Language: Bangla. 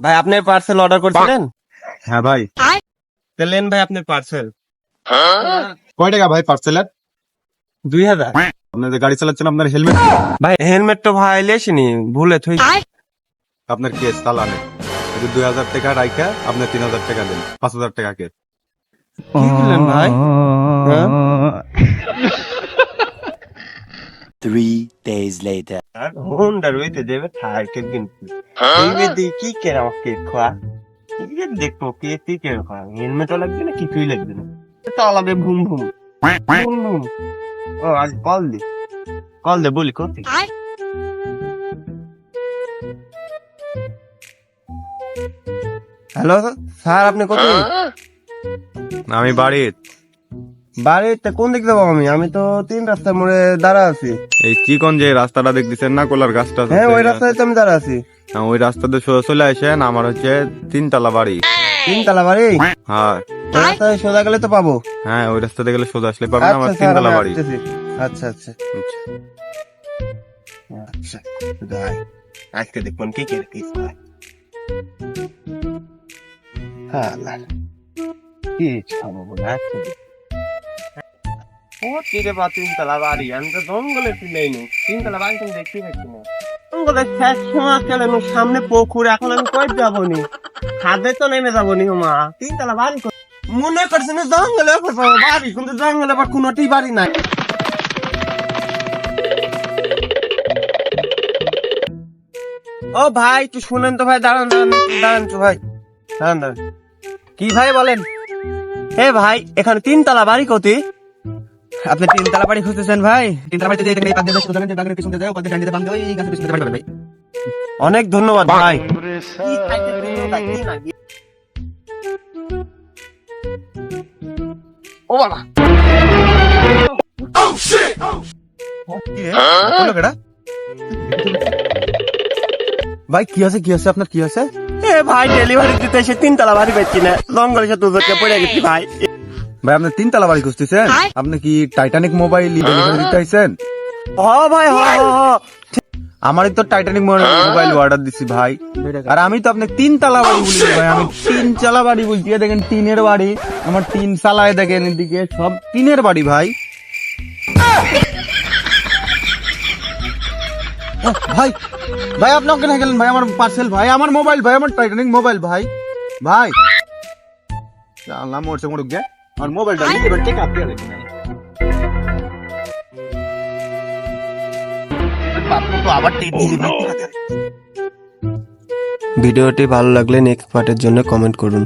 ভাই আপনি পার্সেল অর্ডার করছিলেন? হ্যাঁ ভাই। তো লেন ভাই আপনার পার্সেল কয় টাকা ভাই পার্সেলের দুই হাজার। আপনি যে গাড়ি চালাচ্ছেন আপনার হেলমেট ভাই হেলমেট তো ভাই লেসিনি ভুলে থই। আপনার কেস চালানে? যদি দুই হাজার টাকা রাইখা আপনি তিন হাজার টাকা দেন পাঁচ হাজার টাকা কেস কি দিলেন ভাই? হ্যাঁ? Three days later. আর হোন্ডা রইতে দেবে থাইকে কিন্তু এই দি কি কেন আমাকে খোয়া কি দেখব কে কি কেন খোয়া হেলমেটও লাগবে না কিছুই লাগবে না চালাবে ভুম ভুম ভুম ভুম ও আজ কল দি কল দে বলি কোথায় হ্যালো স্যার আপনি কোথায়? আমি বাড়ির বাড়িতে কোন দিক যাব আমি? আমি তো তিন রাস্তার মোড়ে দাঁড়া আছি। এই চিকন যে রাস্তাটা দেখতেছেন না কোলার গাছটা হ্যাঁ ওই রাস্তায় তো আমি দাঁড়া আছি। ওই রাস্তাতে সোজা চলে আসেন আমার হচ্ছে তিনতলা বাড়ি। তিনতলা বাড়ি? হ্যাঁ। ওই রাস্তায় সোজা গেলে তো পাবো। হ্যাঁ ওই রাস্তাতে গেলে সোজা আসলে পাবেন আমার আচ্ছা তিনতলা বাড়ি। আচ্ছা আচ্ছা। আচ্ছা। আজকে দেখবেন কি কে হ্যাঁ কি খাব বলে আজকে তীরে বা তিনতলা বাড়ি আমি তো জঙ্গলে তিনতলা বাড়ি তুমি দেখতে পাচ্ছি না শেষ সময় গেলে সামনে পুকুর এখন আমি কই হাতে তো নেমে মা তিনতলা বাড়ি মনে না জঙ্গলে বাড়ি কিন্তু জঙ্গলে আবার কোনোটি বাড়ি নাই ও ভাই তুই শুনেন তো ভাই দাঁড়ান দাঁড়ান দাঁড়ান তো ভাই দাঁড়ান দাঁড়ান কি ভাই বলেন এ ভাই এখানে তিনতলা বাড়ি কতি আপনি তিনতলা বাড়ি খুঁজতেছেন ভাই? তিনতলা বাড়িতে যেতে বাগানের পিছনে যাও ডান্ডিতে গাছের পিছনে বাড়ি ভাই অনেক ধন্যবাদ ভাই। ও বাবা। কি রে? বলো কেডা? ভাই কি আছে কি আছে আপনার কি আছে ভাই ডেলিভারি দিতে এসে তিনতলা বাড়ি পাচ্ছি না। জঙ্গলের সাথে উজরকে পড়ে গেছি ভাই। ভাই আপনি তিনতলা বাড়ি খুঁজতেছেন? আপনি কি টাইটানিক মোবাইল ডেলিভারি দিতে আইছেন? হ ভাই হ হ, হ। আমারই তো টাইটানিক মোবাইল অর্ডার দিছি ভাই। আর আমি তো আপনাকে তিনতলা বাড়ি বলি ভাই। আমি তিন চালা বাড়ি বলছি। দেখেন টিনের বাড়ি। আমার তিন চালায় দেখেন এদিকে। সব টিনের বাড়ি ভাই। ভাই ভাই আপনি ওখানে গেলেন ভাই আমার পার্সেল ভাই আমার মোবাইল ভাই আমার টাইটানিক মোবাইল ভাই ভাই। আল্লাহ মোরছে মোড়ক গে আমার মোবাইলটা এবার আপ দিয়ে দেখেন ভিডিওটি ভালো লাগলে নেক্সট পার্টের জন্য কমেন্ট করুন।